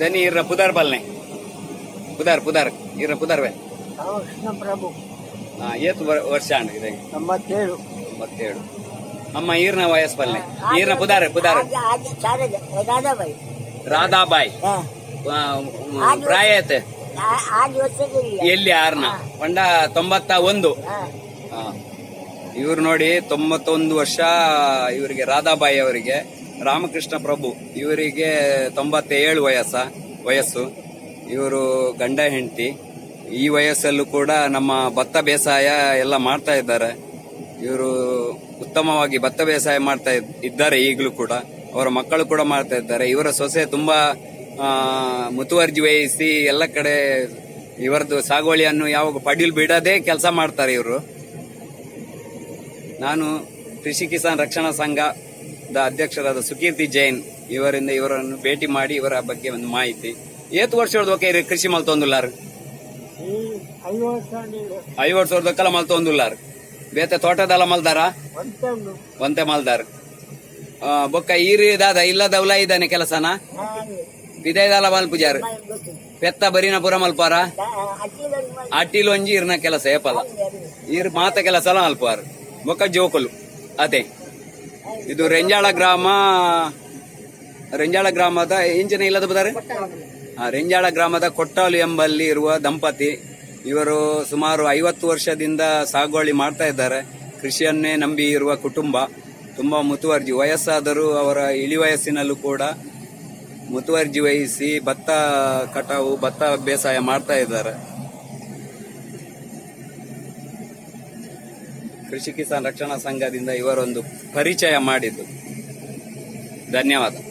ದನಿ ಇರ ಪುದಾರ್ ಬಲ್ನೆ. ಪುದಾರ್ ಪುದಾರ್ ಇರ ಪುದಾರ್ ಪ್ರಭು ಹಾ ಏತ್ ವರ್- ವರ್ಷ ಅಂಡ್ ಇದೆ ತೊಂಬತ್ತೇಳು ಅಮ್ಮ ಈರ್ನ ವಯಸ್ ಬಲ್ನೆ. ಈರ್ನ ಪುದಾರ್ ಪುದಾರ್ ಶಾಲೆಗೆ ರಾಧಾಬಾಯಿ. ರಾಧಾಬಾಯಿ. ಹಾ. ಆ, ಮ್, ಪ್ರಾಯ ಐತೆ ಆ- ಎಲ್ಲಿ? ಆರ್ನ? ಹೊಂಡ ತೊಂಬತ್ತ ಒಂದು. ಹಾ. ಇವ್ರು ನೋಡಿ ತೊಂಬತ್ತೊಂದು ವರ್ಷ ಇವರಿಗೆ ರಾಧಾಬಾಯಿ ಅವರಿಗೆ. ರಾಮಕೃಷ್ಣ ಪ್ರಭು, ಇವರಿಗೆ ತೊಂಬತ್ತೇಳು ವಯಸ್ಸ, ವಯಸ್ಸು. ಇವರು ಗಂಡ ಹೆಂಡತಿ. ಈ ವಯಸ್ಸಲ್ಲೂ ಕೂಡ ನಮ್ಮ ಭತ್ತ ಬೇಸಾಯ ಎಲ್ಲ ಮಾಡ್ತಾ ಇದ್ದಾರೆ. ಇವರು ಉತ್ತಮವಾಗಿ ಭತ್ತ ಬೇಸಾಯ ಮಾಡ್ತಾ ಇದ್- ಇದ್ದಾರೆ ಈಗಲೂ ಕೂಡ. ಅವರ ಮಕ್ಕಳು ಕೂಡ ಮಾಡ್ತಾ ಇದ್ದಾರೆ. ಇವರ ಸೊಸೆ ತುಂಬಾ ಮುತುವರ್ಜಿ ವಹಿಸಿ ಎಲ್ಲ ಕಡೆ ಇವರದ್ದು ಸಾಗುವಳಿಯನ್ನು ಯಾವಾಗ ಪಡೀಲ್ ಬಿಡದೆ ಕೆಲಸ ಮಾಡ್ತಾರೆ ಇವರು. ನಾನು ಕೃಷಿ ಕಿಸಾನ್ ರಕ್ಷಣಾ ಸಂಘದ ಅಧ್ಯಕ್ಷರಾದ ಸುಕೀರ್ತಿ ಜೈನ್ ಇವರಿಂದ ಇವರನ್ನು ಭೇಟಿ ಮಾಡಿ ಇವರ ಬಗ್ಗೆ ಒಂದು ಮಾಹಿತಿ. ಏತ್ ವರ್ಷ ಓಕೆ ಕೃಷಿ ಮಲ್ ತೊಂದುಲ್ಲಾರ್? ಐವತ್ತು ಸಾವಿರದ ಕಲ ಮಲ್ ಹಿಡ್ದಕ್ಕಲ್ಲ ಬೇತೆ ತೋಟದಲ್ಲ ಮಲ್ದಾರ? ಒಂತೆ ಮಲ್ದಾರ್. ಬೊಕ್ಕ ಈರು ದಾದ ಇಲ್ಲದವಲ ಇದ್ದಾನೆ ಕೆಲಸನ? ವಿದಯದಾಲ ಮಲ್ಪುಜಾರ್ ಪೆತ್ತ ಬರಿನ ಪುರ ಮಲ್ಪಾರ ಅಟ್ಟಿಲೊಂಜಿ ಇರ್ನ ಕೆಲಸ ಏಪಲ ಇರ್ ಮಾತ ಕೆಲಸ ಅಲ್ಪಾರ ಬೊಕ್ಕ ಜೋಕುಲು, ಅದೇ. ಇದು ರೆಂಜಾಳ ಗ್ರಾಮ, ರೆಂಜಾಳ ಗ್ರಾಮದ ಇಂಜಿನ ಇಲ್ಲದ ಬದಾರೆ? ರೆಂಜಾಳ ಗ್ರಾಮದ ಕೊಟ್ಟಾಲು ಎಂಬಲ್ಲಿ ಇರುವ ದಂಪತಿ. ಇವರು ಸುಮಾರು ಐವತ್ತು ವರ್ಷದಿಂದ ಸಾಗುವಳಿ ಮಾಡ್ತಾ ಇದ್ದಾರೆ. ಕೃಷಿಯನ್ನೇ ನಂಬಿ ಇರುವ ಕುಟುಂಬ. ತುಂಬಾ ಮುತುವರ್ಜಿ. ವಯಸ್ಸಾದರೂ ಅವರ ಇಳಿ ವಯಸ್ಸಿನಲ್ಲೂ ಕೂಡ ಮುತುವರ್ಜಿ ವಹಿಸಿ ಭತ್ತ ಕಟಾವು, ಭತ್ತ ಬೇಸಾಯ ಮಾಡ್ತಾ ಇದ್ದಾರೆ. ಕೃಷಿ ಕಿಸಾನ್ ರಕ್ಷಣಾ ಸಂಘದಿಂದ ಇವರೊಂದು ಪರಿಚಯ ಮಾಡಿದ್ದು. ಧನ್ಯವಾದ.